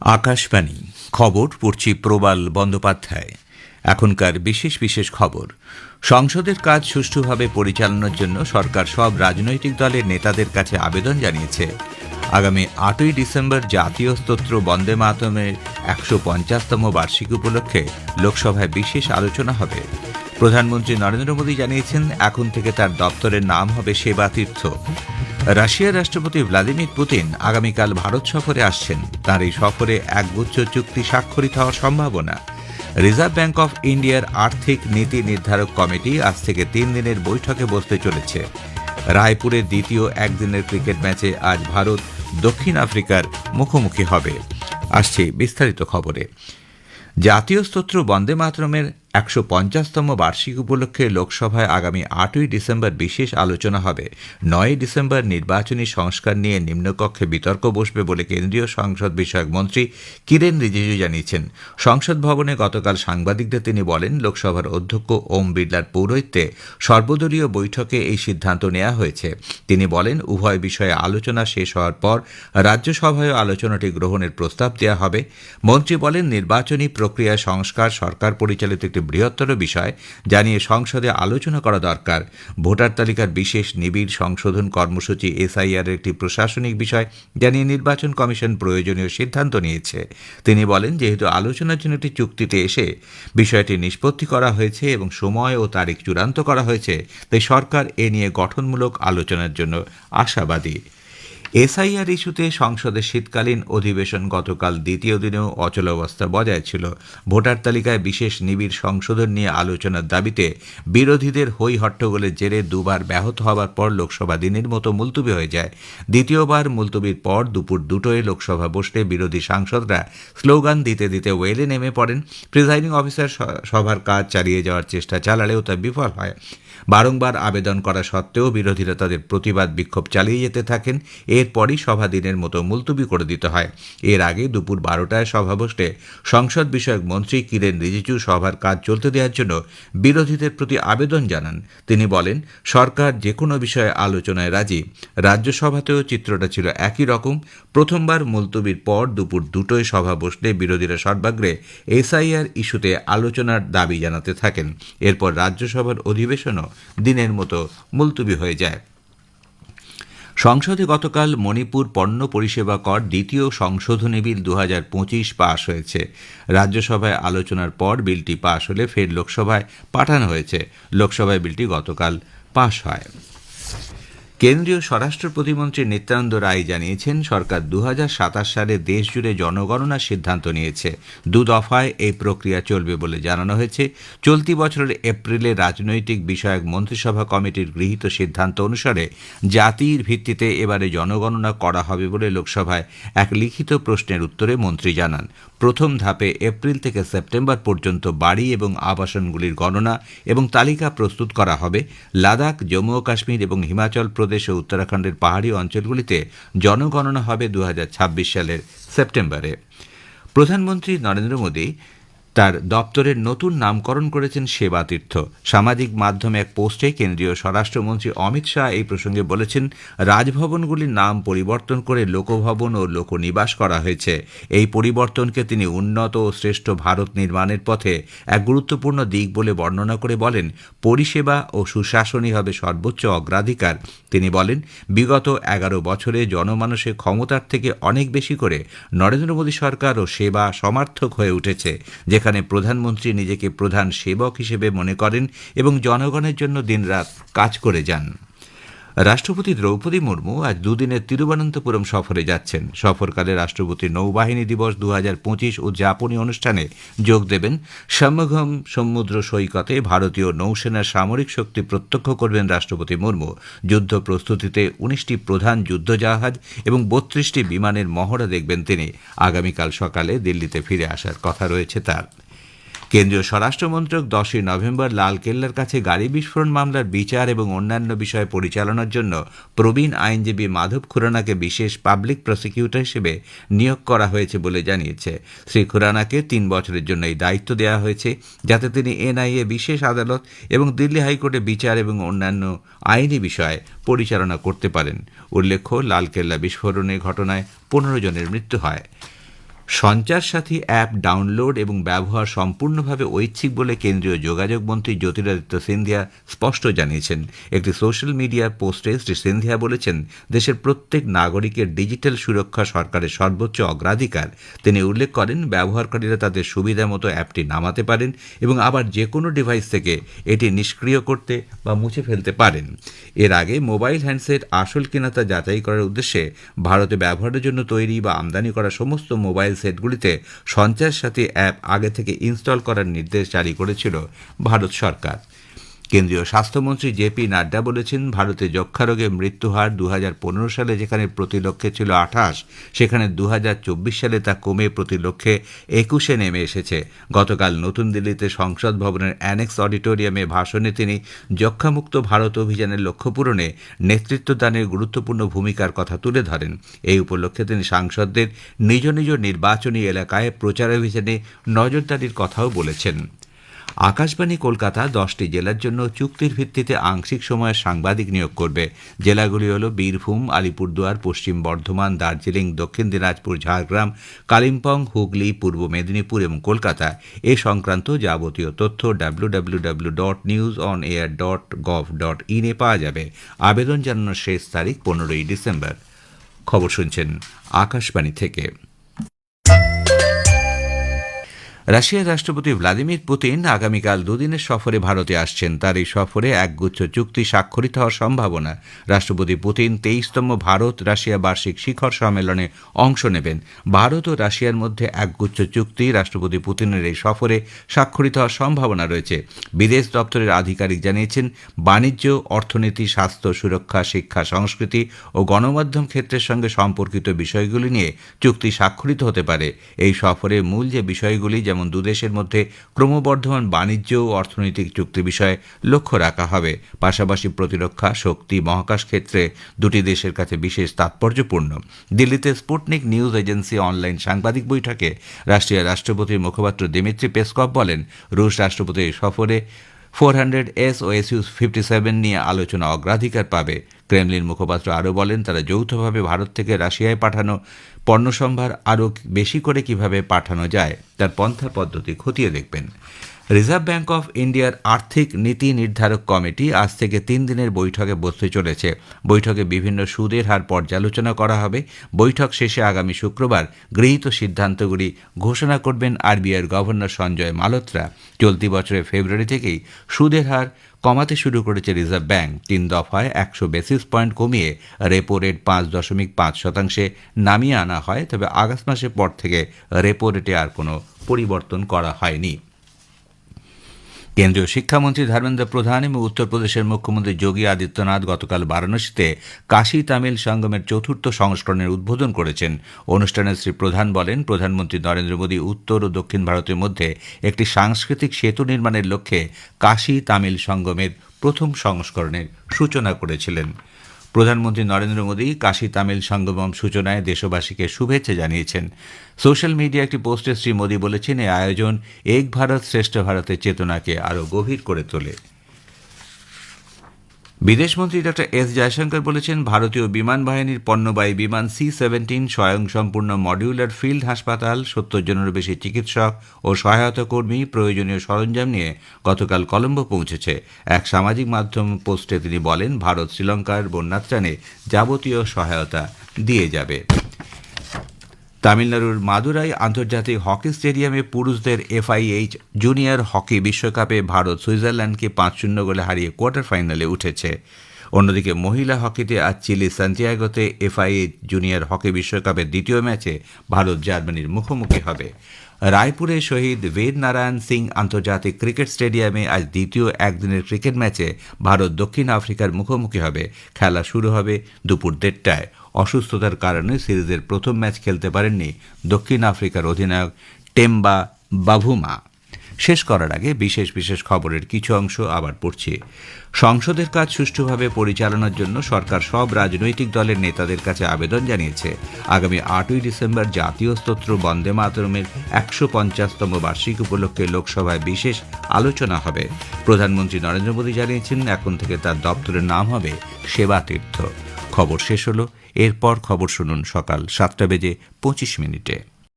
আকাশবাণী, খবর পড়ছি প্রবাল বন্দ্যোপাধ্যায়। এখনকার বিশেষ বিশেষ খবর। সংসদের কাজ সুষ্ঠুভাবে পরিচালনার জন্য সরকার সব রাজনৈতিক দলের নেতাদের কাছে আবেদন জানিয়েছে। আগামী আটই ডিসেম্বর জাতীয় স্তোত্র বন্দে মাতমের একশো পঞ্চাশতম বার্ষিকী উপলক্ষে লোকসভায় বিশেষ আলোচনা হবে। প্রধানমন্ত্রী নরেন্দ্র মোদী জানিয়েছেন, এখন থেকে তার দপ্তরের নাম হবে সেবা তীর্থ। রাশিয়ার রাষ্ট্রপতি ভ্লাদিমির পুতিন আগামীকাল ভারত সফরে আসছেন। তার এই সফরে একগুচ্ছ চুক্তি স্বাক্ষরিত হওয়ার সম্ভাবনা। রিজার্ভ ব্যাংক অফ ইন্ডিয়ার আর্থিক নীতি নির্ধারক কমিটি আজ থেকে তিন দিনের বৈঠকে বসতে চলেছে। রায়পুরের দ্বিতীয় একদিনের ক্রিকেট ম্যাচে আজ ভারত দক্ষিণ আফ্রিকার মুখোমুখি হবে। আসছে বিস্তারিত খবরে। জাতীয় স্তোত্র বন্দে মাতরমের একশো পঞ্চাশতম বার্ষিক উপলক্ষে লোকসভায় আগামী আটই ডিসেম্বর বিশেষ আলোচনা হবে। নয় ডিসেম্বর নির্বাচনী সংস্কার নিয়ে নিম্নকক্ষে বিতর্ক বসবে বলে কেন্দ্রীয় সংসদ বিষয়ক মন্ত্রী কিরেন রিজিজু জানিয়েছেন। সংসদ ভবনে গতকাল সাংবাদিকদের তিনি বলেন, লোকসভার অধ্যক্ষ ওম বিড়লার পৌরোহিত্যে সর্বদলীয় বৈঠকে এই সিদ্ধান্ত নেওয়া হয়েছে। তিনি বলেন, উভয় বিষয়ে আলোচনা শেষ হওয়ার পর রাজ্যসভায় আলোচনাটি গ্রহণের প্রস্তাব দেওয়া হবে। মন্ত্রী বলেন, নির্বাচনী প্রক্রিয়া সংস্কার সরকার পরিচালিত একটি বৃহত্তর বিষয় যা নিয়ে সংসদে আলোচনা করা দরকার। ভোটার তালিকার বিশেষ নিবিড় সংশোধন কর্মসূচি এসআইআর একটি প্রশাসনিক বিষয় যা নিয়ে নির্বাচন কমিশন প্রয়োজনীয় সিদ্ধান্ত নিয়েছে। তিনি বলেন, যেহেতু আলোচনার জন্য একটি চুক্তিতে এসে বিষয়টি নিষ্পত্তি করা হয়েছে এবং সময় ও তারিখ চূড়ান্ত করা হয়েছে, তাই সরকার এ নিয়ে গঠনমূলক আলোচনার জন্য আশাবাদী। এসআইআর ইস্যুতে সংসদের শীতকালীন অধিবেশন গতকাল দ্বিতীয় দিনেও অচলাবস্থা বজায় ছিল। ভোটার তালিকায় বিশেষ নিবিড় সংশোধন নিয়ে আলোচনার দাবিতে বিরোধীদের হই হট্টগোলের জেরে দুবার ব্যাহত হওয়ার পর লোকসভা দিনের মতো মুলতুবি হয়ে যায়। দ্বিতীয়বার মুলতুবির পর দুপুর দুটোয় লোকসভা বসলে বিরোধী সাংসদরা স্লোগান দিতে দিতে ওয়েলে নেমে পড়েন। প্রিজাইডিং অফিসার সভার কাজ চালিয়ে যাওয়ার চেষ্টা চালালেও তা বিফল হয়। বারংবার আবেদন করা সত্ত্বেও বিরোধীরা তাদের প্রতিবাদ বিক্ষোভ চালিয়ে যেতে থাকেন। এরপরই সভা দিনের মতো মুলতুবি করে দিতে হয়। এর আগে দুপুর বারোটায় সভা বসলে সংসদ বিষয়ক মন্ত্রী কিরেন রিজিজু সভার কাজ চলতে দেওয়ার জন্য বিরোধীদের প্রতি আবেদন জানান। তিনি বলেন, সরকার যে কোনো বিষয়ে আলোচনায় রাজি। রাজ্যসভাতেও চিত্রটা ছিল একই রকম। প্রথমবার মুলতুবির পর দুপুর দুটোয় সভা বসলে বিরোধীরা সর্বাগ্রে এসআইআর ইস্যুতে আলোচনার দাবি জানাতে থাকেন। এরপর রাজ্যসভার অধিবেশনও দিনের মতো মুলতুবি হয়ে যায়। সংসদে গতকাল মণিপুর পণ্য পরিষেবা কর দ্বিতীয় সংশোধনী বিল দু পঁচিশ পাশ হয়েছে। রাজ্যসভায় আলোচনার পর বিলটি পাশ হলে ফের লোকসভায় পাঠানো হয়েছে। লোকসভায় বিলটি গতকাল পাশ হয়। কেন্দ্রীয় স্বরাষ্ট্র প্রতিমন্ত্রী নিত্যানন্দ রায় জানিয়েছেন, সরকার দু হাজার সাতাশ সালে দেশ জুড়ে জনগণনার সিদ্ধান্ত নিয়েছে। দু দফায় এই প্রক্রিয়া চলবে বলে জানানো হয়েছে। চলতি বছরের এপ্রিলে রাজনৈতিক বিষয়ক মন্ত্রিসভা কমিটির গৃহীত সিদ্ধান্ত অনুসারে জাতির ভিত্তিতে এবারে জনগণনা করা হবে বলে লোকসভায় এক লিখিত প্রশ্নের উত্তরে মন্ত্রী জানান। প্রথম ধাপে এপ্রিল থেকে সেপ্টেম্বর পর্যন্ত বাড়ি এবং আবাসনগুলির গণনা এবং তালিকা প্রস্তুত করা হবে। লাদাখ, জম্মু ও কাশ্মীর এবং হিমাচল প্রদেশ ও উত্তরাখণ্ডের পাহাড়ি অঞ্চলগুলিতে জনগণনা হবে দু হাজার ছাব্বিশ সালের সেপ্টেম্বরে। প্রধানমন্ত্রী নরেন্দ্র মোদী তার দপ্তরের নতুন নামকরণ করেছেন সেবা তীর্থ। সামাজিক মাধ্যমে এক পোস্টে কেন্দ্রীয় স্বরাষ্ট্রমন্ত্রী অমিত শাহ এই প্রসঙ্গে বলেছেন, রাজভবনগুলির নাম পরিবর্তন করে লোকভবন ও লোকনিবাস করা হয়েছে। এই পরিবর্তনকে তিনি উন্নত ও শ্রেষ্ঠ ভারত নির্মাণের পথে এক গুরুত্বপূর্ণ দিক বলে বর্ণনা করে বলেন, পরিষেবা ও সুশাসনই হবে সর্বোচ্চ অগ্রাধিকার। তিনি বলেন, বিগত এগারো বছরে জনমানসের ক্ষমতার থেকে অনেক বেশি করে নরেন্দ্র মোদী সরকার ও সেবা সমার্থক হয়ে উঠেছে যেখানে প্রধানমন্ত্রী নিজেকে প্রধান সেবক হিসেবে মনে করেন এবং জনগণের জন্য দিনরাত কাজ করে যান। রাষ্ট্রপতি দ্রৌপদী মুর্মু আজ দুদিনের তিরুবনন্তপুরম সফরে যাচ্ছেন। সফরকালে রাষ্ট্রপতির নৌবাহিনী দিবস দু হাজার পঁচিশ উদযাপনী অনুষ্ঠানে যোগ দেবেন। সম্মগম সমুদ্র সৈকতে ভারতীয় নৌসেনার সামরিক শক্তি প্রত্যক্ষ করবেন রাষ্ট্রপতি মুর্মু। যুদ্ধ প্রস্তুতিতে উনিশটি প্রধান যুদ্ধজাহাজ এবং বত্রিশটি বিমানের মহড়া দেখবেন তিনি। আগামীকাল সকালে দিল্লিতে ফিরে আসার কথা রয়েছে তার। কেন্দ্রীয় স্বরাষ্ট্রমন্ত্রক দশই নভেম্বর লালকেল্লার কাছে গাড়ি বিস্ফোরণ মামলার বিচার এবং অন্যান্য বিষয় পরিচালনার জন্য প্রবীণ আইনজীবী মাধব খুরানাকে বিশেষ পাবলিক প্রসিকিউটর হিসেবে নিয়োগ করা হয়েছে বলে জানিয়েছে। শ্রী খুরানাকে তিন বছরের জন্য এই দায়িত্ব দেওয়া হয়েছে, যাতে তিনি এনআইএ বিশেষ আদালত এবং দিল্লি হাইকোর্টে বিচার এবং অন্যান্য আইনি বিষয় পরিচালনা করতে পারেন। উল্লেখ্য, লালকেল্লা বিস্ফোরণের ঘটনায় পনেরো জনের মৃত্যু হয়। সঞ্চার সাথী অ্যাপ ডাউনলোড এবং ব্যবহার সম্পূর্ণভাবে ঐচ্ছিক বলে কেন্দ্রীয় যোগাযোগ মন্ত্রী জ্যোতিরাদিত্য সিন্ধিয়া স্পষ্ট জানিয়েছেন। একটি সোশ্যাল মিডিয়া পোস্টে শ্রী সিন্ধিয়া বলেছেন, দেশের প্রত্যেক নাগরিকের ডিজিটাল সুরক্ষা সরকারের সর্বোচ্চ অগ্রাধিকার। তিনি উল্লেখ করেন, ব্যবহারকারীরা তাদের সুবিধা মতো অ্যাপটি নামাতে পারেন এবং আবার যে কোনো ডিভাইস থেকে এটি নিষ্ক্রিয় করতে বা মুছে ফেলতে পারেন। এর আগে মোবাইল হ্যান্ডসেট আসল কিনা তা যাচাই করার উদ্দেশ্যে ভারতে ব্যবহারের জন্য তৈরি বা আমদানি করা সমস্ত মোবাইল সেটগুলিতে সঞ্চয়ের সাথী অ্যাপ আগে থেকে ইনস্টল করার নির্দেশ জারি করেছিল ভারত সরকার। কেন্দ্রীয় স্বাস্থ্যমন্ত্রী জেপি নাড্ডা বলেছেন, ভারতে যক্ষা রোগে মৃত্যুহার দু হাজার পনেরো সালে যেখানে প্রতি লক্ষে ছিল আঠাশ, সেখানে দু হাজার চব্বিশ সালে তা কমে প্রতি লক্ষে একুশে নেমে এসেছে। গতকাল নতুন দিল্লিতে সংসদ ভবনের অ্যানেক্স অডিটোরিয়ামে ভাষণে তিনি যক্ষামুক্ত ভারত অভিযানের লক্ষ্য পূরণে নেতৃত্বদানের গুরুত্বপূর্ণ ভূমিকার কথা তুলে ধরেন। এই উপলক্ষে তিনি সাংসদদের নিজ নিজ নির্বাচনী এলাকায় প্রচারাভিযানে নজরদারির কথাও বলেছেন। আকাশবাণী কলকাতা দশটি জেলার জন্য চুক্তির ভিত্তিতে আংশিক সময়ে সাংবাদিক নিয়োগ করবে। জেলাগুলি হল বীরভূম, আলিপুরদুয়ার, পশ্চিম বর্ধমান, দার্জিলিং, দক্ষিণ দিনাজপুর, ঝাড়গ্রাম, কালিম্পং, হুগলি, পূর্ব মেদিনীপুর এবং কলকাতা। এ সংক্রান্ত যাবতীয় তথ্য W W W dot news on air dot gov dot ইনে পাওয়া যাবে। আবেদন জানানোর শেষ তারিখ পনেরোই ডিসেম্বর। খবর শুনছেন আকাশবাণী থেকে। রাশিয়ার রাষ্ট্রপতি ভ্লাদিমির পুতিন আগামীকাল দুদিনের সফরে ভারতে আসছেন। তার এই সফরে একগুচ্ছ চুক্তি স্বাক্ষরিত হওয়ার সম্ভাবনা। রাষ্ট্রপতি পুতিন তেইশতম ভারত রাশিয়া বার্ষিক শিখর সম্মেলনে অংশ নেবেন। ভারত ও রাশিয়ার মধ্যে একগুচ্ছ চুক্তি রাষ্ট্রপতি পুতিনের এই সফরে স্বাক্ষরিত হওয়ার সম্ভাবনা রয়েছে। বিদেশ দপ্তরের আধিকারিক জানিয়েছেন, বাণিজ্য, অর্থনীতি, স্বাস্থ্য, সুরক্ষা, শিক্ষা, সংস্কৃতি ও গণমাধ্যম ক্ষেত্রের সঙ্গে সম্পর্কিত বিষয়গুলি নিয়ে চুক্তি স্বাক্ষরিত হতে পারে। এই সফরে মূল যে বিষয়গুলি, যেমন দুদেশের মধ্যে ক্রমবর্ধমান বাণিজ্য ও অর্থনৈতিক চুক্তি বিষয়ে লক্ষ্য রাখা হবে। পাশাপাশি প্রতিরক্ষা, শক্তি, মহাকাশ ক্ষেত্রে দুটি দেশের কাছে বিশেষ তাৎপর্যপূর্ণ। দিল্লিতে স্পুটনিক নিউজ এজেন্সি অনলাইন সাংবাদিক বৈঠকে রাশিয়ার রাষ্ট্রপতির মুখপাত্র দিমিত্রি পেসকভ বলেন, রুশ রাষ্ট্রপতির সফরে four hundred S O S use fifty seven নিয়ে আলোচনা অগ্রাধিকার পাবে। ক্রেমলিন মুখপাত্র আরও বলেন, তারা যৌথভাবে ভারত থেকে রাশিয়ায় পাঠানো পণ্যসম্ভার আরও বেশি করে কীভাবে পাঠানো যায়, তার পন্থা পদ্ধতি খতিয়ে দেখবেন। রিজার্ভ ব্যাঙ্ক অফ ইন্ডিয়ার আর্থিক নীতি নির্ধারক কমিটি আজ থেকে তিন দিনের বৈঠকে বসতে চলেছে। বৈঠকে বিভিন্ন সুদের হার পর্যালোচনা করা হবে। বৈঠক শেষে আগামী শুক্রবার গৃহীত সিদ্ধান্তগুলি ঘোষণা করবেন আরবিআইয়ের গভর্নর সঞ্জয় মালত্রা। চলতি বছরের ফেব্রুয়ারি থেকেই সুদের হার কমাতে শুরু করেছে রিজার্ভ ব্যাঙ্ক তিন দফায় একশো বেসিস পয়েন্ট কমিয়ে রেপো রেট পাঁচ দশমিক পাঁচ শতাংশে নামিয়ে আনা হয়। তবে আগস্ট মাসের পর থেকে রেপো রেটে আর কোনো পরিবর্তন করা হয়নি। কেন্দ্রীয় শিক্ষামন্ত্রী ধর্মেন্দ্র প্রধান এবং উত্তরপ্রদেশের মুখ্যমন্ত্রী যোগী আদিত্যনাথ গতকাল বারাণসীতে কাশী তামিল সঙ্গমের চতুর্থ সংস্করণের উদ্বোধন করেছেন। অনুষ্ঠানে শ্রী প্রধান বলেন, প্রধানমন্ত্রী নরেন্দ্র মোদী উত্তর ও দক্ষিণ ভারতের মধ্যে একটি সাংস্কৃতিক সেতু নির্মাণের লক্ষ্যে কাশী তামিল সঙ্গমের প্রথম সংস্করণের সূচনা করেছিলেন। প্রধানমন্ত্রী নরেন্দ্র মোদী কাশী তামিল সঙ্গমম সূচনায় দেশবাসীকে শুভেচ্ছা জানিয়েছেন। সোশ্যাল মিডিয়া একটি পোস্টে শ্রী মোদী বলেছেন এই আয়োজন এক ভারত শ্রেষ্ঠ ভারতের চেতনাকে আরও গভীর করে তোলে। বিদেশমন্ত্রী ডক্টর এস জয়শঙ্কর বলেছেন, ভারতীয় বিমান বাহিনীর পণ্যবাহী বিমান সি সেভেন্টিন স্বয়ংসম্পূর্ণ মডিউলার ফিল্ড হাসপাতাল, সত্তর জনেরও বেশি চিকিৎসক ও সহায়তা কর্মী প্রয়োজনীয় সরঞ্জাম নিয়ে গতকাল কলম্বো পৌঁছেছে। এক সামাজিক মাধ্যম পোস্টে তিনি বলেন, ভারত শ্রীলঙ্কার বন্যাত্রাণে যাবতীয় সহায়তা দিয়ে যাবে। তামিলনাড়ুর মাদুরাই আন্তর্জাতিক হকি স্টেডিয়ামে পুরুষদের এফআইএইচ জুনিয়র হকি বিশ্বকাপে ভারত সুইজারল্যান্ডকে পাঁচ শূন্য গোলে হারিয়ে কোয়ার্টার ফাইনালে উঠেছে। অন্যদিকে মহিলা হকিতে আজ চিলি সান্টিয়াগোতে এফআইএইচ জুনিয়র হকি বিশ্বকাপের দ্বিতীয় ম্যাচে ভারত জার্মানির মুখোমুখি হবে। রায়পুরে শহীদ বেদ নারায়ণ সিং আন্তর্জাতিক ক্রিকেট স্টেডিয়ামে আজ দ্বিতীয় একদিনের ক্রিকেট ম্যাচে ভারত দক্ষিণ আফ্রিকার মুখোমুখি হবে। খেলা শুরু হবে দুপুর দেড়টায়। অসুস্থতার কারণে সিরিজের প্রথম ম্যাচ খেলতে পারেননি দক্ষিণ আফ্রিকার অধিনায়ক টেম্বা বাভুমা। শেষ করার আগে বিশেষ বিশেষ খবরের কিছু অংশ আবার পড়ছি। সংসদের কাজ সুষ্ঠুভাবে পরিচালনার জন্য সরকার সব রাজনৈতিক দলের নেতাদের কাছে আবেদন জানিয়েছে। আগামী আটই ডিসেম্বর জাতীয় স্তোত্র বন্দে মাতরমের একশো পঞ্চাশতম বার্ষিক উপলক্ষে লোকসভায় বিশেষ আলোচনা হবে। প্রধানমন্ত্রী নরেন্দ্র মোদী জানিয়েছেন, এখন থেকে তার দপ্তরের নাম হবে সেবা তীর্থ। খবর শেষ হলো, এরপর খবর শুনুন সকাল সাতটা বেজে পঁচিশ মিনিটে।